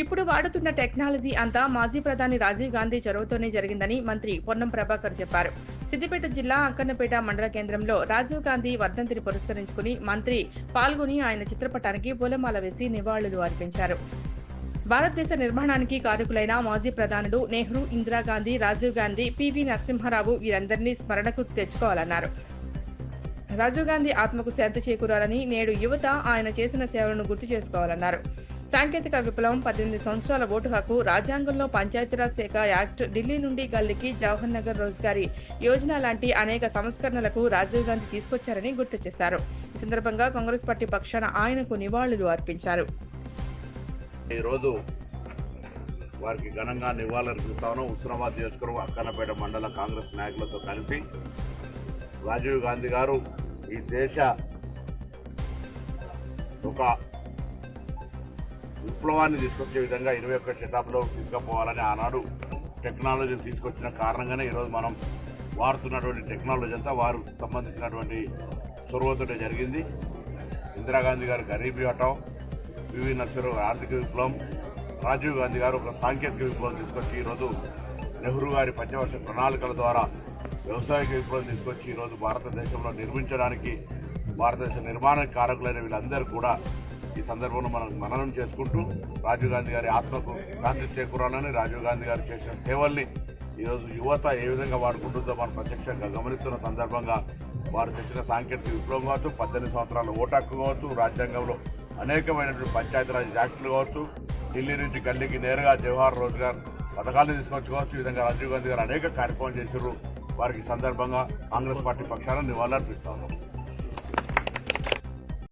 ఇప్పుడు వాడుతున్న టెక్నాలజీ అంతా మాజీ ప్రధాని రాజీవ్ గాంధీ చొరవతోనే జరిగిందని మంత్రి పొన్నం ప్రభాకర్ చెప్పారు. సిద్దిపేట జిల్లా అక్కన్నపేట మండల కేంద్రంలో రాజీవ్ గాంధీ వర్ధంతిని పురస్కరించుకుని మంత్రి పాల్గొని ఆయన చిత్రపటానికి పూలమాల వేసి నివాళులు అర్పించారు. భారతదేశ నిర్మాణానికి కారకులైన మాజీ ప్రధానులు నెహ్రూ ఇందిరాగాంధీ రాజీవ్ గాంధీ పివి నరసింహారావు వీరందరినీ స్మరణకు తెచ్చుకోవాలన్నారు. రాజీవ్ గాంధీ ఆత్మకు శాంతి చేకూరాలని నేడు యువత ఆయన చేసిన సేవలను గుర్తు చేసుకోవాలన్నారు. సాంకేతిక విప్లవం పద్దెనిమిది సంవత్సరాల ఓటు హక్కు రాజ్యాంగంలో పంచాయతీరాజ్ శాఖ యాక్ట్ ఢిల్లీ నుండి గల్లీకి జవహర్ నగర్ రోజుగారి యోజన లాంటి అనేక సంస్కరణలకు రాజీవ్ గాంధీ తీసుకొచ్చారని గుర్తు చేశారు. ఈ సందర్భంగా కాంగ్రెస్ పార్టీ పక్షాన ఆయనకు నివాళులు అర్పించారు. ఈరోజు వారికి ఘనంగా నివాళులర్పిస్తాను. ఉస్మానాబాద్ నియోజకవర్గం అక్కనపేట మండల కాంగ్రెస్ నాయకులతో కలిసి రాజీవ్ గాంధీ గారు ఈ దేశ ఒక విప్లవాన్ని తీసుకొచ్చే విధంగా ఇరవై ఒక్క శతాబ్దంలో తీసుకుపోవాలని ఆనాడు టెక్నాలజీని తీసుకొచ్చిన కారణంగానే ఈరోజు మనం వాడుతున్నటువంటి టెక్నాలజీ అంతా వారు సంబంధించినటువంటి చొరవతో జరిగింది. ఇందిరాగాంధీ గారు గరీబీ హటావ్ పివి నరసింహరావు ఆర్థిక విప్లవం రాజీవ్ గాంధీ గారు ఒక సాంకేతిక విప్లవం తీసుకొచ్చి ఈరోజు నెహ్రూ గారి పంచవర్ష ప్రణాళికల ద్వారా వ్యవసాయక విప్లవం తీసుకొచ్చి ఈరోజు భారతదేశంలో నిర్మించడానికి భారతదేశ నిర్మాణ కారకులైన వీళ్ళందరూ కూడా సందర్భంలో మనం మననం చేసుకుంటూ రాజీవ్ గాంధీ గారి ఆత్మకు శాంతి చేకూరాలని రాజీవ్ గాంధీ గారు చేసిన సేవల్ని ఈరోజు యువత ఏ విధంగా వాడుకుంటుందో మనం ప్రత్యక్షంగా గమనిస్తున్న సందర్భంగా వారు తెచ్చిన సాంకేతిక విప్లవం కావచ్చు పద్దెనిమిది సంవత్సరాల ఓటు హక్కు కావచ్చు రాజ్యాంగంలో అనేకమైనటువంటి పంచాయతీరాజ్ యాక్టులు కావచ్చు ఢిల్లీ నుంచి గల్లీకి నేరుగా జవహర్ రోజ్గార్ పథకాలను తీసుకొచ్చుకోవచ్చు ఈ విధంగా రాజీవ్ గాంధీ గారు అనేక కార్యక్రమాలు చేశారు వారికి సందర్భంగా కాంగ్రెస్ పార్టీ పక్షాన నివాళులర్పిస్తాము